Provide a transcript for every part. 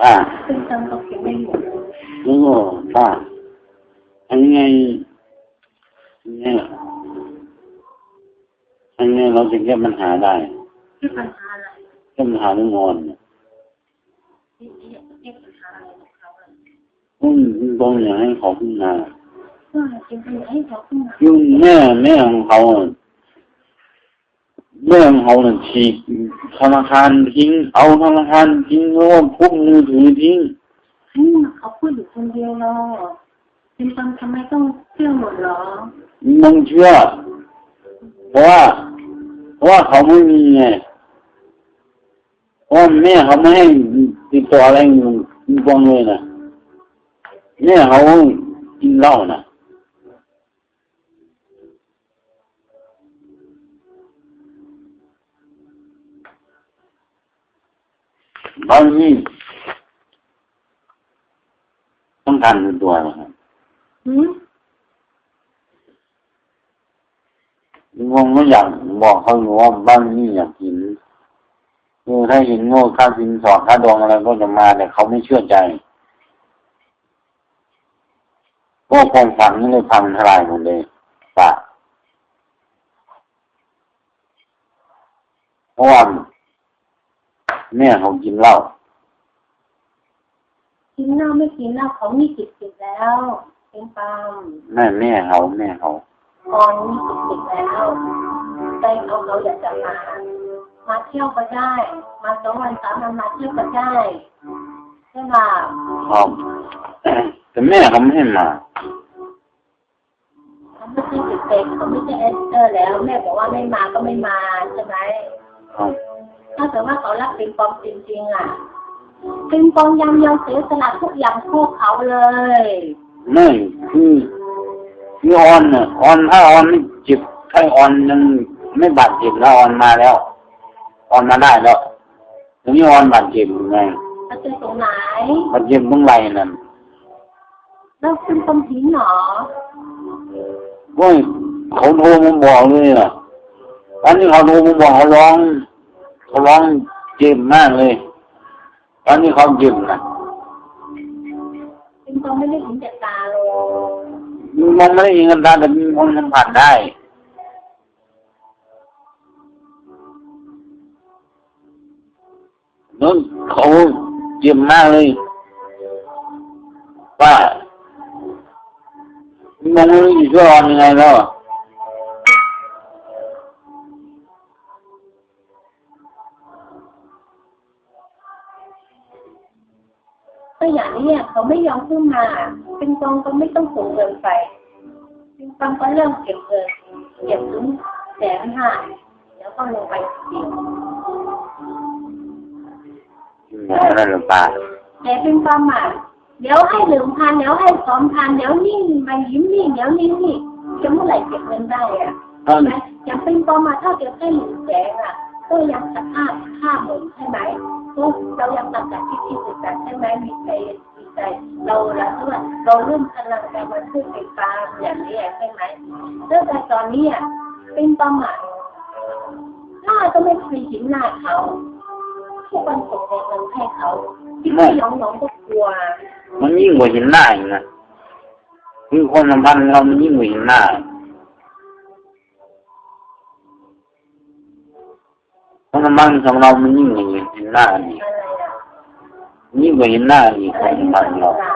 ป้าซึ่งตั้งเขาเขียนไม่หมดเลยแล้วก็ป้าอันนี้ไงเนี่ยอันนี้เราจะแก้ปัญหาได้ที่ปัญหาอะไรแก้ปัญหาเรื่องนอนเนี่ยที่ที่ที่ปัญหาอะไรของเขาอะอืมตรงอย่างให้เขาขึ้นมาว่าจริงๆให้เขาขึ้นมายุ่งแม่แม่ของเขาอะ แม่ของเขาเนี่ยฉีกธนาคารทิ้ง เอาธนาคารทิ้งแล้วก็ทุบมือถือทิ้งให้เขาพูดอยู่คนเดียวเนาะเป็นตอนทำไมต้องเชื่อหมดเหรอมึงเชื่อเพราะว่าเพราะว่าเขาไม่มีไงเพราะว่าแม่เขาไม่ให้ติดต่ออะไรมึงมึงฟังเลยนะแม่เขากินเหล้านะ บางทีต้องการเป็นตัวนะครับหืมงงก็อยากบอกเขาอยู่ว่าบ้านนี่อยากกินคือถ้าเห็นโง่ค่าสินสอดค่าดองอะไรก็จะมาแต่เขาไม่เชื่อใจก็คงฝังนี่เลยพังทลายหมดเลยป่ะเพราะว่า แม่เขากินเหล้ากินเหล้าไม่กินเหล้าเขามีสิทธิ์ติดแล้ว เป็นปามแม่แม่เขาแม่เขาก่อนมีสิทธิ์ติดแล้วใจเขาเขาอยากจะมามาเที่ยวก็ได้ มาสองวันสามวันมาเที่ยวก็ได้ใช่ไหมครับแต่แม่เขาไม่ให้มาเขาไม่ใช่เด็กๆเขาไม่ใช่เอสเตอร์แล้วแม่บอกว่าไม่มาก็ไม่มาใช่ไหมครับ ถ้าเกิดว่าเขารักปิงปองจริงๆอะปิงปองยำยอมเสียสละทุกอย่างคู่เขาเลยไม่คือคือออนน่ะออนถ้าออนไม่เจ็บถ้าออนยังไม่บาดเจ็บแล้วออนมาแล้วออนมาได้แล้วทีนี้ออนบาดเจ็บยังไงเขาจะตรงไหนบาดเจ็บตรงไหล่นั่นแล้วปิงปองทิ้งเหรอก็เขาโทรมาบอกเลยอะตอนนี้เขาโทรมาบอกเขาร้อง เขาร้องเจ็บมากเลยตอนนี้เขาเจ็บนะปิงปองไม่ได้เห็นจากตาเลยมองไม่ได้ยินกันตาแต่มีคนสัมผัสได้นั่นเขาเจ็บมากเลยว่ามันไม่รู้จะช่วยออนยังไงแล้ว ก็อย่างนี้อะเขาไม่ยอมขึ้นมาปิงปองก็ไม่ต้องสูงเกินไปปิงปองก็เริ่มเก็บเงินเก็บถึงแสนห้าแล้วก็ลงไปเดียวอย่างนั้นหรือเปล่าแต่ปิงปองอะเดี๋ยวให้หนึ่งพันเดี๋ยวให้สองพันเดี๋ยวนี่มายิ้มนี่เดี๋ยวนี่นี่จะเมื่อไหร่เก็บเงินได้อะท่านนะอย่างปิงปองมาถ้าเก็บได้หนึ่งแสนอะก็ยังสภาพค่าหมื่นใช่ไหมก็เรายังตัดจากที่ที่สุดใช่ ไหมมีใจมีใจ เราละเมื่อเราเริ่มพลังใจมาช่วยเป็นปลาอย่างนี้ใช่ไหมเรื่องแต่ตอนนี้เป็นประมาทหน้าก็ไม่เคยเห็นหน้าเขาทุกวันส่งเงินให้เขาที่ไม่น้องน้องก็กลัว มันยิ่งกว่าเห็นหน้าอีกนะคือคนสัมพันธ์เรามันยิ่งกว่าเห็นหน้าคนสัมพันธ์ของเรามันยิ่งกว่าเห็นหน้าอีก ยิ่งกว่าเห็นหน้าอีกอะคไรนสัยิ่มงพัวันธ์เราหนา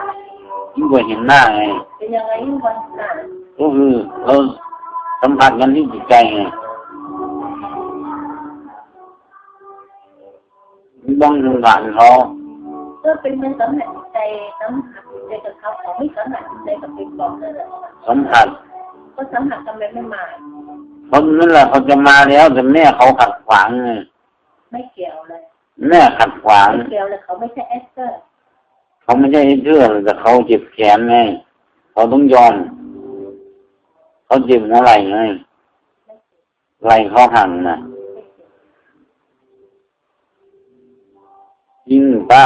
ยิ่งกว่าเห็นหน้าไงเป็นยังไงยิ่งวันหนาก็คือเราสัมผัสกันที่จิตใจไงต้องสัมผัสเขาก็เป็นมันสำนักใจน้ำหักใจกับเขาเขาไม่สำนักใจกับเป็นบอกเลยสัมผัสก็สำนักทำไมไม่มาเขานั่นแหละเขาจะมาแล้วแต่แม่เขาขัดขวางไงไม่เกี่ยวเลย แม่ขัดขวางไม่เกี่ยวเลยเขาไม่ใช่เอสเตอร์เขาไม่ใช่เชื่อหรอกแต่เขาเจ็บแขนไงเขาต้องยอมเขาเจ็บหัวไหล่ไงไหล่เขาหันนะจริงป้า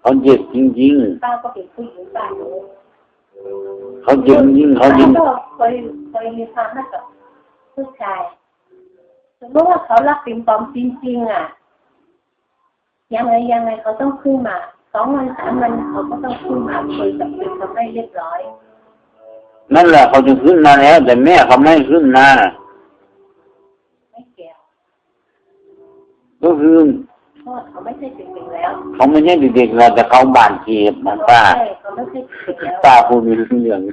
เขาเจ็บจริงป้าก็เป็นผู้หญิงป้ารู้ๆเขาเจ็บจริงเขาป้าจริงก็เคยเคยมีความรักกับผู้ชาย สมมติว่าเขารักปิงปองจริงๆอะ ยังไงยังไงเขาต้องขึ้นมาสองวันสามวันเขาก็ต้องขึ้นมาคุยกับคุณเขาให้เรียบร้อย นั่นแหละเขาจะขึ้นมาแล้ว แต่แม่เขาไม่ขึ้นมาไม่เกี่ยวก็คือเพราะว่าเขาไม่ใช่จริงๆแล้วเขาไม่ใช่เด็กๆแล้วแต่เขาบาดเจ็บมันป้าใช่เขาไม่ใช่จริงๆแล้วป้าพูดมีเรื่องไม่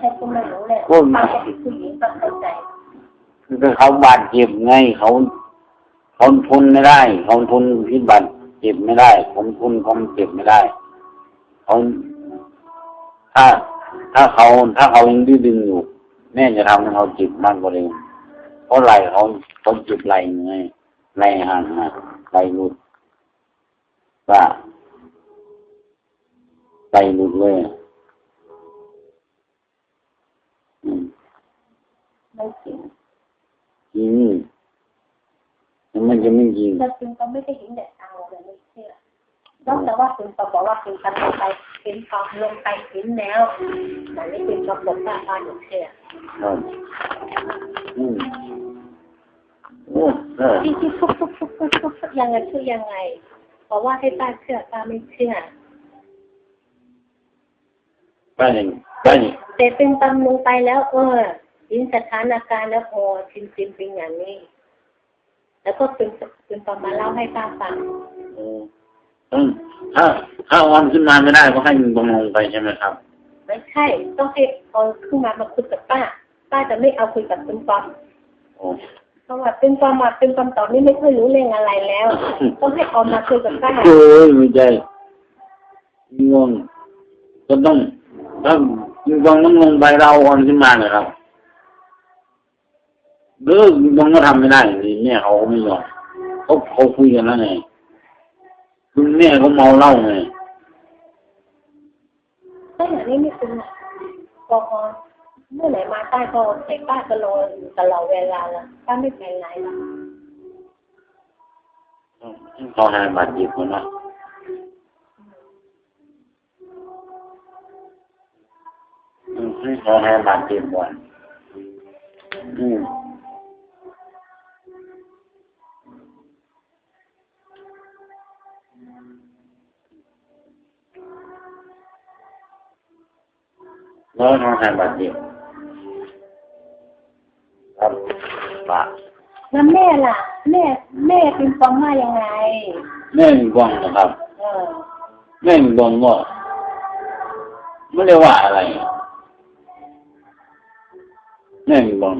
ใช่ก็ไม่รู้เลยพูดป้าก็เป็นผู้หญิงต้องเข้าใจ คือเขาบาดเจ็บไงเขาเขาทนไม่ได้เขาทนพิบัติเจ็บไม่ได้ผมทนความเจ็บไม่ได้เขาถ้าถ้าเขาถ้าเขายังดื้อดึงอยู่แม่จะทำให้เขาเจ็บมากกว่าเดิมเพราะไหลเขาเขาเจ็บไหลไงไหลห่างห่างไหลหลุดว่าไหลหลุดเลยอืมไม่จริง จริง มันจะไม่จริงแล้วคุณก็ไม่ได้เห็นแต่ตาเลยไม่เชื่อนอกจากว่าคุณก็บอกว่าคุณทำลงไปเห็นฟองลงไปเห็นแล้วแต่ไม่คุณก็บอกว่าป้าหนูเชื่อครับอืมโอ้เออที่ที่ทุกทุกทุกทุกทุกทุกยังไงชื่อยังไงเพราะว่าให้ป้าเชื่อป้าไม่เชื่อป้าอย่างป้าอย่างแต่เป็นตำลงไปแล้ว เออยินสถานการณ์แล้วโอ้จริงจริงๆเป็นอย่างนี้ แล้วก็เป็นเป็นตอนมาเล่าให้ป้าฟังเออต้องถ้าถ้าออนขึ้นมาไม่ได้ก็ให้มันลงลงไปใช่ไหมครับ ไม่ใช่ ต้องให้เอาขึ้นมามาคุยกับป้า ป้าจะไม่เอาคุยกับเป็นปอมโอ้เพราะว่าเป็นปอมมาเป็นปอมตอนนี้ไม่ค่อยรู้เรื่องอะไรแล้ว ต้องให้เอามาคุยกับป้าเอ้ยไม่ใช่ง่วงก็ต้องถ้าง่วงต้องลงไปเราออนขึ้นมาเลยครับ เลิกง่วงก็ทำไม่ได้นี่แม่เขาไม่ยอมเขาเขาคุยกันแล้วไงคุณแม่เขาเมาเหล้าไงถ้าอย่างนี้ไม่เป็นพอเมื่อไหร่มาใต้ก็ใส่ป้าก็รออยู่ตลอดเวลาละป้าไม่ไปไหนละเขาให้บาดเจ็บคนนะอืมให้เขาให้บาดเจ็บก่อนอืม แล้วเขาให้บาดเจ็บครับปากแล้วแม่ล่ะ แม่แม่เป็นปอมมายังไง แม่มีกวางนะครับ เออแม่มีกวางก็ไม่ได้ว่าอะไรแม่มีกวาง